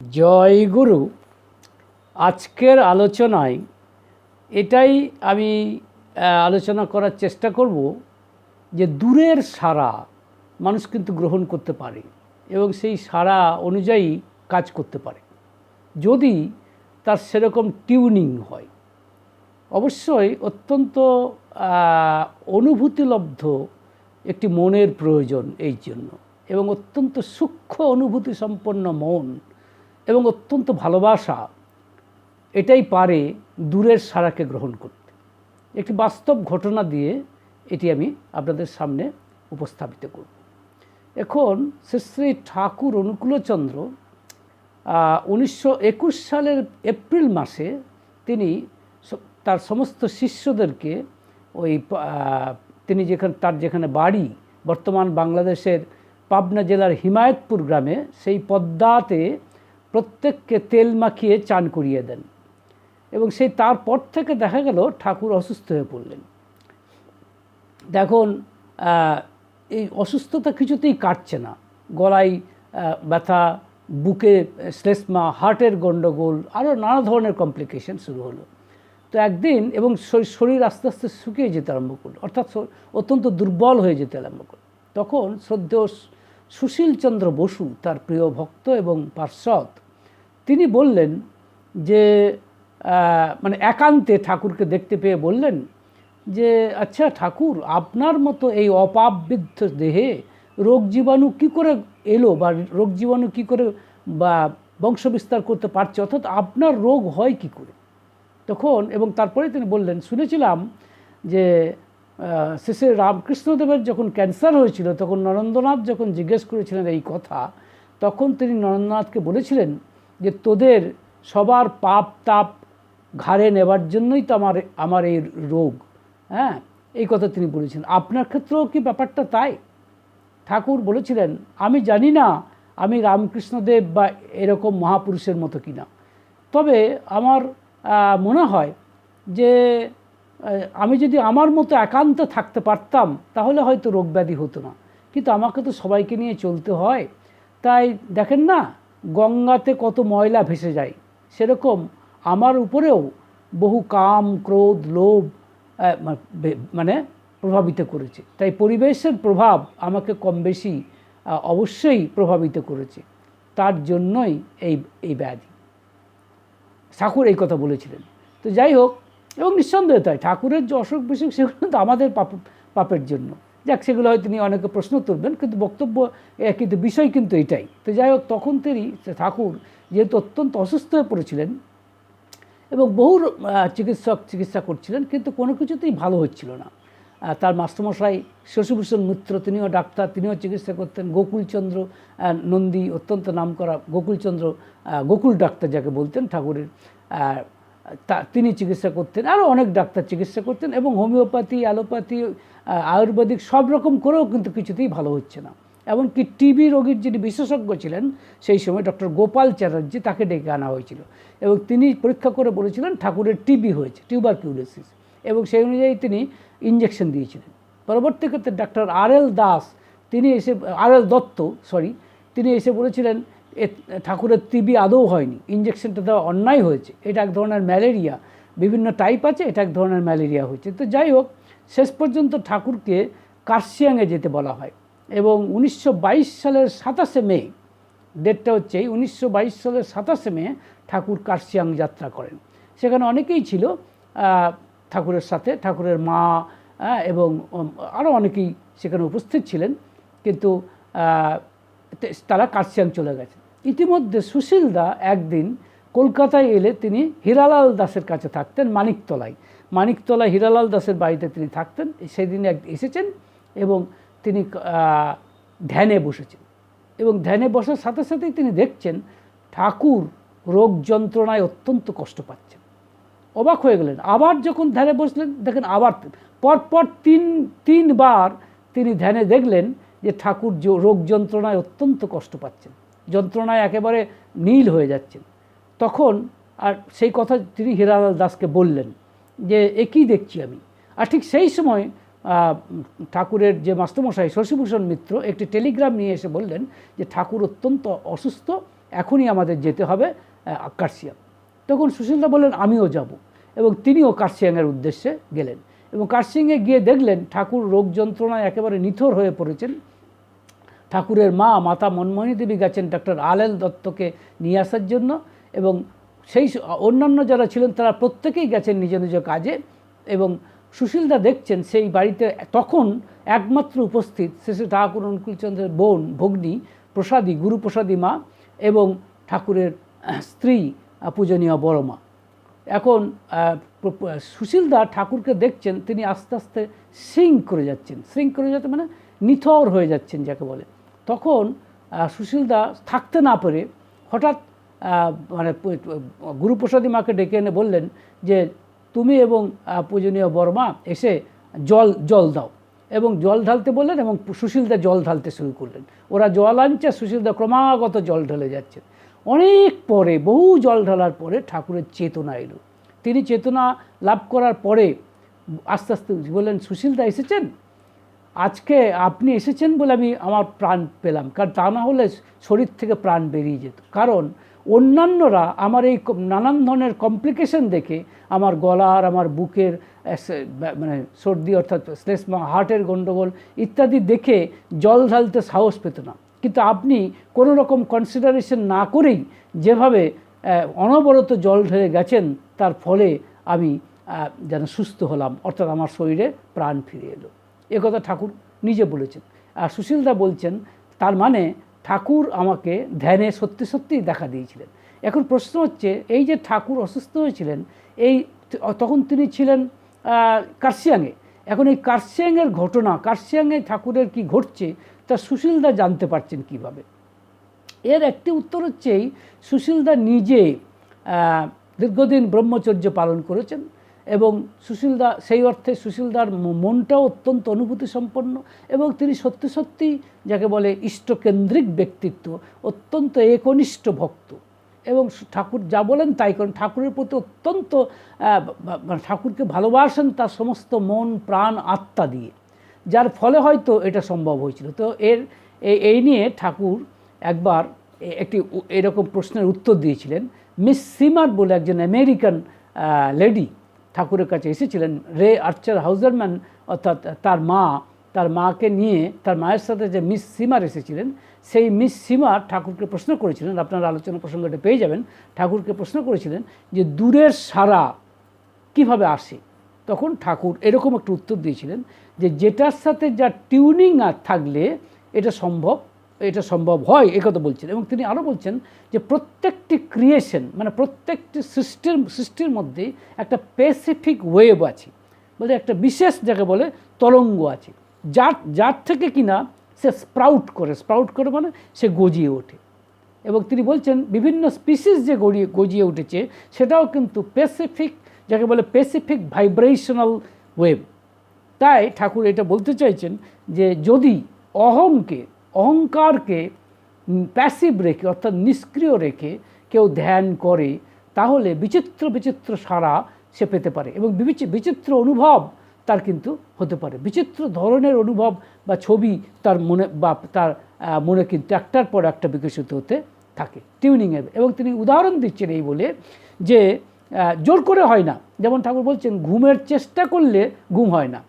জয় গুরু, আজকের আলোচনায় এটাই আমি আলোচনা করার চেষ্টা করব যে দূরের সারা মানুষ কিন্তু গ্রহণ করতে পারে এবং সেই সারা অনুযায়ী কাজ করতে পারে। যদি তার সেরকম টিউনিং হয়, অবশ্যই অত্যন্ত অনুভূতিলব্ধ একটি মনের প্রয়োজন এই জন্য এবং অত্যন্ত সূক্ষ্ম অনুভূতি সম্পন্ন মন এবং অত্যন্ত ভালোবাসা, এটাই পারে দূরের সারাকে গ্রহণ করতে। একটি বাস্তব ঘটনা দিয়ে এটি আমি আপনাদের সামনে উপস্থাপিত করব। এখন শ্রী শ্রী ঠাকুর অনুকূলচন্দ্র উনিশশো একুশ সালের এপ্রিল মাসে তিনি তার সমস্ত শিষ্যদেরকে ওই তিনি যেখানে, তার যেখানে বাড়ি, বর্তমান বাংলাদেশের পাবনা জেলার হিমায়তপুর গ্রামে সেই পদ্মাতে প্রত্যেককে তেল মাখিয়ে চান করিয়ে দেন। এবং সেই তারপর থেকে দেখা গেল ঠাকুর অসুস্থ হয়ে পড়লেন। দেখুন এই অসুস্থতা কিছুতেই কাটছে না। গলায় ব্যথা, বুকে শ্লেষ্মা, হার্টের গণ্ডগোল আরও নানা ধরনের কমপ্লিকেশন শুরু হলো। তো একদিন এবং শরীর- শরীর আস্তে আস্তে শুকিয়ে যেতে আরম্ভ করল, অর্থাৎ অত্যন্ত দুর্বল হয়ে যেতে আরম্ভ করল। তখন শ্রদ্ধেয় সুশীলচন্দ্র বসু, তার প্রিয় ভক্ত এবং পার্শ্বদ, তিনি বললেন যে মানে একান্তে ঠাকুরকে দেখতে পেয়ে বললেন যে আচ্ছা ঠাকুর, আপনার মতো এই অপাবৃদ্ধ দেহে রোগ জীবাণু কী করে এলো বা রোগ জীবাণু কী করে বা বংশবিস্তার করতে পারছে? অর্থাৎ আপনার রোগ হয় কি করে? তখন এবং তারপরে তিনি বললেন, শুনেছিলাম যে শেষে রামকৃষ্ণদেবের যখন ক্যান্সার হয়েছিল, তখন নরেন্দ্রনাথ যখন জিজ্ঞেস করেছিলেন এই কথা, তখন তিনি নরেন্দ্রনাথকে বলেছিলেন যে, তোদের সবার পাপ তাপ ঘাড়ে নেবার জন্যই তো আমার আমার এই রোগ। হ্যাঁ এই কথা তিনি বলেছেন আপনার ক্ষেত্রেও কি ব্যাপারটা তাই? ঠাকুর বলেছিলেন, আমি জানি না আমি রামকৃষ্ণদেব বা এরকম মহাপুরুষের মতো কিনা। তবে আমার মনে হয় যে আমি যদি আমার মতো একান্ত থাকতে পারতাম, তাহলে হয়তো রোগ ব্যাধি হতো না। কিন্তু আমাকে তো সবাইকে নিয়ে চলতে হয়। তাই দেখেন না, গঙ্গাতে কত ময়লা ভেসে যায়। সেরকম আমার উপরেও বহু কাম, ক্রোধ, লোভ মানে প্রভাবিত করেছে। তাই পরিবেশের প্রভাব আমাকে কম বেশি অবশ্যই প্রভাবিত করেছে। তার জন্যই এই এই ব্যাধি। ঠাকুর এই কথা বলেছিলেন। তো যাই হোক এবং নিঃসন্দেহে তাই, ঠাকুরের যে অসুখ বিসুখ সেগুলো তো আমাদের পাপ, পাপের জন্য। যাক, সেগুলো হয়তো তিনি অনেকে প্রশ্ন তুলবেন, কিন্তু বক্তব্য কিন্তু বিষয় কিন্তু এটাই। তো যাই হোক, তখন তিনি ঠাকুর যেহেতু অত্যন্ত অসুস্থ হয়ে পড়েছিলেন এবং বহু চিকিৎসক চিকিৎসা করছিলেন, কিন্তু কোনো কিছুতেই ভালো হচ্ছিল না। তার মাস্টারমশাই শশীভূষণ মিত্র, তিনিও ডাক্তার, তিনিও চিকিৎসা করতেন। গোকুলচন্দ্র নন্দী, অত্যন্ত নামকরা গোকুলচন্দ্র গোকুল ডাক্তার যাকে বলতেন ঠাকুরের তা তিনি চিকিৎসা করতেন আরও অনেক ডাক্তার চিকিৎসা করতেন এবং হোমিওপ্যাথি, অ্যালোপ্যাথি আয়ুর্বেদিক সব রকম করেও কিন্তু কিছুতেই ভালো হচ্ছে না। এমনকি টিবি রোগীর যিনি বিশেষজ্ঞ ছিলেন, সেই সময় ডক্টর গোপাল চ্যাটার্জি তাকে ডেকে আনা হয়েছিল এবং তিনি পরীক্ষা করে বলেছিলেন ঠাকুরের টিবি হয়েছে টিউবার টিউবারকিউলোসিস এবং সেই অনুযায়ী তিনি ইঞ্জেকশন দিয়েছিলেন। পরবর্তী ক্ষেত্রে ডাক্তার আর এল দাস, তিনি এসে, আর এল দত্ত, সরি, তিনি এসে বলেছিলেন এ, ঠাকুরের টিবি আদৌ হয়নি। ইঞ্জেকশনটা দেওয়া অন্যায় হয়েছে। এটা এক ধরনের ম্যালেরিয়া বিভিন্ন টাইপ আছে, এটা এক ধরনের ম্যালেরিয়া হয়েছে। তো যাই হোক, শেষ পর্যন্ত ঠাকুরকে কার্শিয়াংয়ে যেতে বলা হয়। এবং উনিশশো বাইশ সালের সাতাশে মে, ডেটটা হচ্ছে এই, উনিশশো সালের সাতাশে মে ঠাকুর কার্শিয়াং যাত্রা করেন। সেখানে অনেকেই ছিল ঠাকুরের সাথে, ঠাকুরের মা এবং আরও অনেকেই সেখানে উপস্থিত ছিলেন। কিন্তু তারা কার্শিয়াং চলে গেছে। ইতিমধ্যে সুশীলদা একদিন কলকাতায় এলে তিনি হীরালাল দাসের কাছে থাকতেন মানিকতলায়। মানিকতলায় হীরালাল দাসের বাড়িতে তিনি থাকতেন। সেদিন এক এসেছেন এবং তিনি ধ্যানে বসেছেন। এবং ধ্যানে বসার সাথে সাথেই তিনি দেখছেন ঠাকুর রোগ যন্ত্রণায় অত্যন্ত কষ্ট পাচ্ছেন। অবাক হয়ে গেলেন। আবার যখন ধ্যানে বসলেন, দেখেন আবার পরপর তিন, তিনবার তিনি ধ্যানে দেখলেন যে ঠাকুর রোগ যন্ত্রণায় অত্যন্ত কষ্ট পাচ্ছেন। যন্ত্রণায় একেবারে নীল হয়ে যাচ্ছেন। তখন আর সেই কথা তিনি হীরালাল দাসকে বললেন যে এ কী দেখছি আমি? আর ঠিক সেই সময় ঠাকুরের যে মাস্টারমশাই শশীভূষণ মিত্র একটি টেলিগ্রাম নিয়ে এসে বললেন যে ঠাকুর অত্যন্ত অসুস্থ এখনই আমাদের যেতে হবে আহ, কার্শিয়াং তখন সুশীলদা বললেন আমিও যাব। এবং তিনিও কার্শিয়াংয়ের উদ্দেশ্যে গেলেন এবং কার্শিয়াংয়ে গিয়ে দেখলেন ঠাকুর রোগ যন্ত্রণায় একেবারে নিথর হয়ে পড়েছেন। ঠাকুরের মা মাতা মনমোহিনী দেবী গেছেন ডক্টর আলেল দত্তকে নিয়ে আসার জন্য এবং সেই অন্যান্য যারা ছিলেন তারা প্রত্যেকেই গেছেন নিজ নিজ কাজে এবং সুশীলদা দেখছেন সেই বাড়িতে তখন একমাত্র উপস্থিত শেষে ঠাকুর অনুকূলচন্দ্রের বোন ভগ্নী প্রসাদী গুরুপ্রসাদী মা এবং ঠাকুরের স্ত্রী পূজনীয় বড় মা। এখন সুশীলদা ঠাকুরকে দেখছেন, তিনি আস্তে আস্তে সিং করে যাচ্ছেন। সিং করে যাচ্ছে মানে নিথর হয়ে যাচ্ছেন, যাকে বলে। তখন সুশীলদা থাকতে না পেরে হঠাৎ মানে গুরুপ্রসাদী মাকে ডেকে এনে বললেন যে, তুমি এবং পূজনীয় বর্মা এসে জল জল দাও। এবং জল ঢালতে বললেন এবং সুশীলদা জল ঢালতে শুরু করলেন। ওরা জল আনছে, সুশীলদা ক্রমাগত জল ঢেলে যাচ্ছেন অনেক পরে, বহু জল ঢালার পরে ঠাকুরের চেতনা এলো। তিনি চেতনা লাভ করার পরে আস্তে আস্তে বললেন, সুশীলদা এসেছেন? আজকে আপনি এসেছেন বলে আমি আমার প্রাণ পেলাম। কারণ তা না হলে শরীর থেকে প্রাণ বেরিয়ে যেত। কারণ অন্যান্যরা আমার এই নানান ধরনের কমপ্লিকেশন দেখে আমার গলার, আমার বুকের মানে সর্দি অর্থাৎ শ্লেষ্মা হার্টের গণ্ডগোল ইত্যাদি দেখে জল ঢালতে সাহস পেত না। কিন্তু আপনি কোনো রকম কনসিডারেশন না করেই যেভাবে অনবরত জল ঢেলে গেছেন, তার ফলে আমি যেন সুস্থ হলাম। অর্থাৎ আমার শরীরে প্রাণ ফিরে এলো। একথা ঠাকুর নিজে বলেছেন। আর সুশীলদা বলছেন, তার মানে ঠাকুর আমাকে ধ্যানে সত্যি সত্যিই দেখা দিয়েছিলেন। এখন প্রশ্ন হচ্ছে, এই যে ঠাকুর অসুস্থ হয়েছিলেন, এই তখন তিনি ছিলেন কার্শিয়াংয়ে। এখন এই কার্শিয়াংয়ের ঘটনা, কার্শিয়াংয়ে ঠাকুরের কি ঘটছে, তা সুশীলদা জানতে পারছেন কীভাবে? এর একটি উত্তর হচ্ছে সুশীলদা নিজে দীর্ঘদিন ব্রহ্মচর্য পালন করেছেন এবং সুশীলদা, সেই অর্থে সুশীলদার মনটাও অত্যন্ত অনুভূতি সম্পন্ন এবং তিনি সত্যি সত্যি যাকে বলে ইষ্টকেন্দ্রিক ব্যক্তিত্ব, অত্যন্ত একনিষ্ঠ ভক্ত। এবং ঠাকুর যা বলেন তাই করেন। ঠাকুরের প্রতি অত্যন্ত বা- ঠাকুরকে ভালোবাসেন তার সমস্ত মন, প্রাণ, আত্মা দিয়ে। যার ফলে হয়তো এটা সম্ভব হয়েছিল। তো এর এই নিয়ে ঠাকুর একবার একটি এরকম প্রশ্নের উত্তর দিয়েছিলেন। মিস সিমার বলে একজন আমেরিকান লেডি ঠাকুরের কাছে এসেছিলেন। রে আর্চার হাউজারম্যান, অর্থাৎ তার মা, তার মাকে নিয়ে তার মায়ের সাথে যে মিস সিমার এসেছিলেন, সেই মিস সিমার ঠাকুরকে প্রশ্ন করেছিলেন। আপনারা আলোচনা প্রসঙ্গটা পেয়ে যাবেন। ঠাকুরকে প্রশ্ন করেছিলেন যে, দূরের সারা কীভাবে আসে? তখন ঠাকুর এরকম একটা উত্তর দিয়েছিলেন যে, যেটার সাথে যা টিউনিং আর থাকলে, এটা সম্ভব এটা সম্ভব হয় এ কথা বলছেন। এবং তিনি আরও বলছেন যে প্রত্যেকটি ক্রিয়েশন মানে প্রত্যেকটি সৃষ্টির সৃষ্টির মধ্যে একটা স্পেসিফিক ওয়েভ আছে। বলে একটা বিশেষ যাকে বলে তরঙ্গ আছে। যার যার থেকে কিনা সে স্প্রাউট করে স্প্রাউট করে মানে সে গজিয়ে ওঠে। এবং তিনি বলছেন বিভিন্ন স্পিসিস যে গড়িয়ে, গজিয়ে উঠেছে, সেটাও কিন্তু প্যাসিফিক যাকে বলে প্যাসিফিক ভাইব্রেশনাল ওয়েভ তাই ঠাকুর এটা বলতে চাইছেন যে যদি অহংকে অহংকারকে প্যাসিভ রেখে, অর্থাৎ নিষ্ক্রিয় রেখে কেউ ধ্যান করে, তাহলে বিচিত্র বিচিত্র সারা সে পেতে পারে এবং বিচিত্র অনুভব তার কিন্তু হতে পারে। বিচিত্র ধরনের অনুভব বা ছবি তার মনে, বা তার মনে কিন্তু একটার পর একটা বিকশিত হতে থাকে। টিউনিংয়ের এবং তিনি উদাহরণ দিচ্ছেন এই বলে যে জোর করে হয় না। যেমন ঠাকুর বলছেন, ঘুমের চেষ্টা করলে ঘুম হয় না।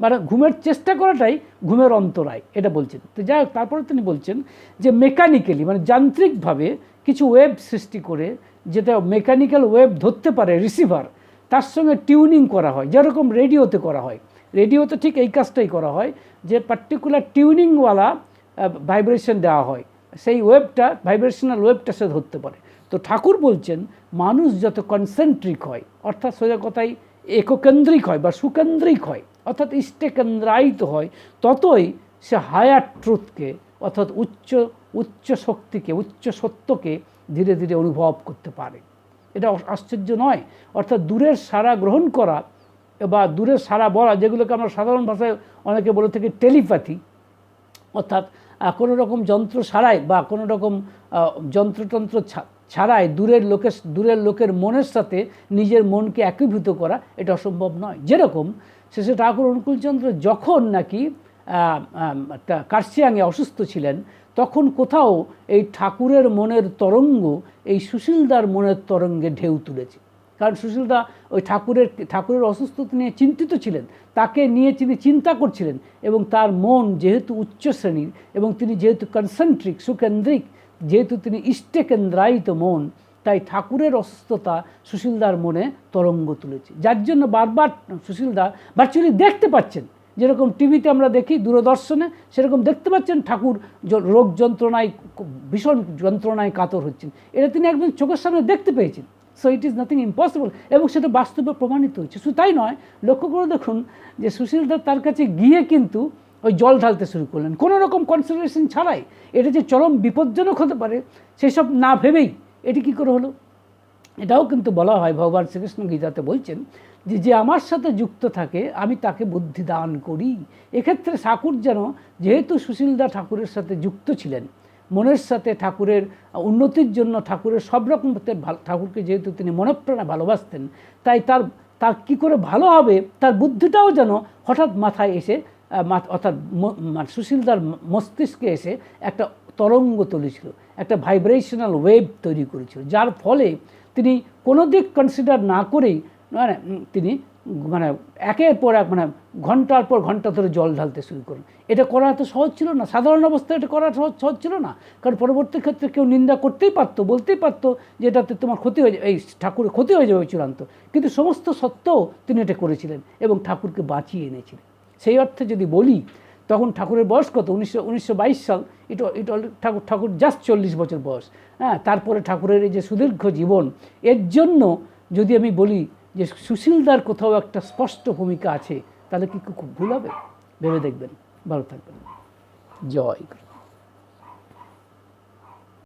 মানে ঘুমের চেষ্টা করাটাই ঘুমের অন্তরায়, এটা বলছেন। তো যাই হোক, তারপরে তিনি বলছেন যে মেকানিক্যালি মানে যান্ত্রিকভাবে কিছু ওয়েব সৃষ্টি করে যেটা মেকানিক্যাল ওয়েব ধরতে পারে, রিসিভার, তার সঙ্গে টিউনিং করা হয়, যেরকম রেডিওতে করা হয়। রেডিওতে ঠিক এই কাজটাই করা হয় যে পার্টিকুলার টিউনিংওয়ালা ভাইব্রেশন দেওয়া হয়। সেই ওয়েবটা, ভাইব্রেশনাল ওয়েবটা সে ধরতে পারে। তো ঠাকুর বলছেন, মানুষ যত কনসেন্ট্রিক হয়, অর্থাৎ সোজা কথাই এককেন্দ্রিক হয় বা সুকেন্দ্রিক হয় অর্থাৎ ইষ্টেকেন্দ্রায়িত হয়, ততই সে হায়ার ট্রুথকে অর্থাৎ উচ্চ উচ্চ শক্তিকে, উচ্চ সত্যকে ধীরে ধীরে অনুভব করতে পারে। এটা আশ্চর্য নয়। অর্থাৎ দূরের সারা গ্রহণ করা বা দূরের সারা বলা, যেগুলোকে আমরা সাধারণ ভাষায় অনেকে বলে থাকি টেলিপ্যাথি, অর্থাৎ কোনো রকম যন্ত্র ছাড়াই বা কোনো রকম যন্ত্রতন্ত্র ছাড়াই দূরের লোকের দূরের লোকের মনের সাথে নিজের মনকে একীভূত করা এটা অসম্ভব নয়। যেরকম শেষে ঠাকুর অনুকূলচন্দ্র যখন নাকি কার্শিয়াংয়ে অসুস্থ ছিলেন, তখন কোথাও এই ঠাকুরের মনের তরঙ্গ এই সুশীলদার মনের তরঙ্গে ঢেউ তুলেছে। কারণ সুশীলদা ওই ঠাকুরের ঠাকুরের অসুস্থতা নিয়ে চিন্তিত ছিলেন, তাকে নিয়ে তিনি চিন্তা করছিলেন এবং তার মন যেহেতু উচ্চ শ্রেণির এবং তিনি যেহেতু কনসেন্ট্রিক সুকেন্দ্রিক যেহেতু তিনি ইষ্টে কেন্দ্রায়িত মন, তাই ঠাকুরের অসুস্থতা সুশীলদার মনে তরঙ্গ তুলেছে। যার জন্য বারবার সুশীলদা ভার্চুয়ালি দেখতে পাচ্ছেন। যেরকম টিভিতে আমরা দেখি দূরদর্শনে, সেরকম দেখতে পাচ্ছেন ঠাকুর রোগ যন্ত্রণায়, ভীষণ যন্ত্রণায় কাতর হচ্ছেন। এটা তিনি একদম চোখের সামনে দেখতে পেয়েছেন। So it is nothing impossible এবং সেটা বাস্তবে প্রমাণিত হয়েছে। শুধু তাই নয়, লক্ষ্য করে দেখুন যে সুশীলদা তার কাছে গিয়ে কিন্তু ওই জল ঢালতে শুরু করলেন। কোনো রকম কনসিডারেশন ছাড়াই এটা যে চরম বিপজ্জনক হতে পারে, সেসব না ভেবেই এটি কী করে হলো? এটাও কিন্তু বলা হয়, ভগবান শ্রীকৃষ্ণ গীতাতে বলছেন যে যে আমার সাথে যুক্ত থাকে, আমি তাকে বুদ্ধি দান করি। এক্ষেত্রে ঠাকুর যেন, যেহেতু সুশীলদা ঠাকুরের সাথে যুক্ত ছিলেন, মনের সাথে ঠাকুরের উন্নতির জন্য ঠাকুরের সব রকম ঠাকুরকে যেহেতু তিনি মনপ্রাণে ভালোবাসতেন, তাই তার তার কি করে ভালো হবে, তার বুদ্ধিটাও যেন হঠাৎ মাথায় এসে অর্থাৎ মানে সুশীলদার মস্তিষ্কে এসে একটা তরঙ্গ তুলেছিল, একটা ভাইব্রেশনাল ওয়েভ তৈরি করেছিল, যার ফলে তিনি কোনো দিক কনসিডার না করেই মানে তিনি মানে একের পর এক মানে ঘণ্টার পর ঘণ্টা ধরে জল ঢালতে শুরু করুন এটা করা এত সহজ ছিল না, সাধারণ অবস্থায় এটা করা সহজ সহজ ছিল না, কারণ পরবর্তী ক্ষেত্রে কেউ নিন্দা করতেই পারতো, বলতেই পারতো যে এটাতে তোমার ক্ষতি হয়ে যাবে, এই ঠাকুরের ক্ষতি হয়ে যাবে চূড়ান্ত, কিন্তু সমস্ত সত্ত্বেও তিনি এটা করেছিলেন এবং ঠাকুরকে বাঁচিয়ে এনেছিলেন। সেই অর্থে যদি বলি, তখন ঠাকুরের বয়স কত? উনিশশো উনিশশো সাল। ইট এটা ঠাকুর ঠাকুর জাস্ট চল্লিশ বছর বয়স। হ্যাঁ তারপরে ঠাকুরের এই যে সুদীর্ঘ জীবন, এর জন্য যদি আমি বলি যে সুশীলদার কোথাও একটা স্পষ্ট ভূমিকা আছে, তাহলে কি খুব ভুল হবে? ভেবে দেখবেন। ভালো থাকবেন। জয়।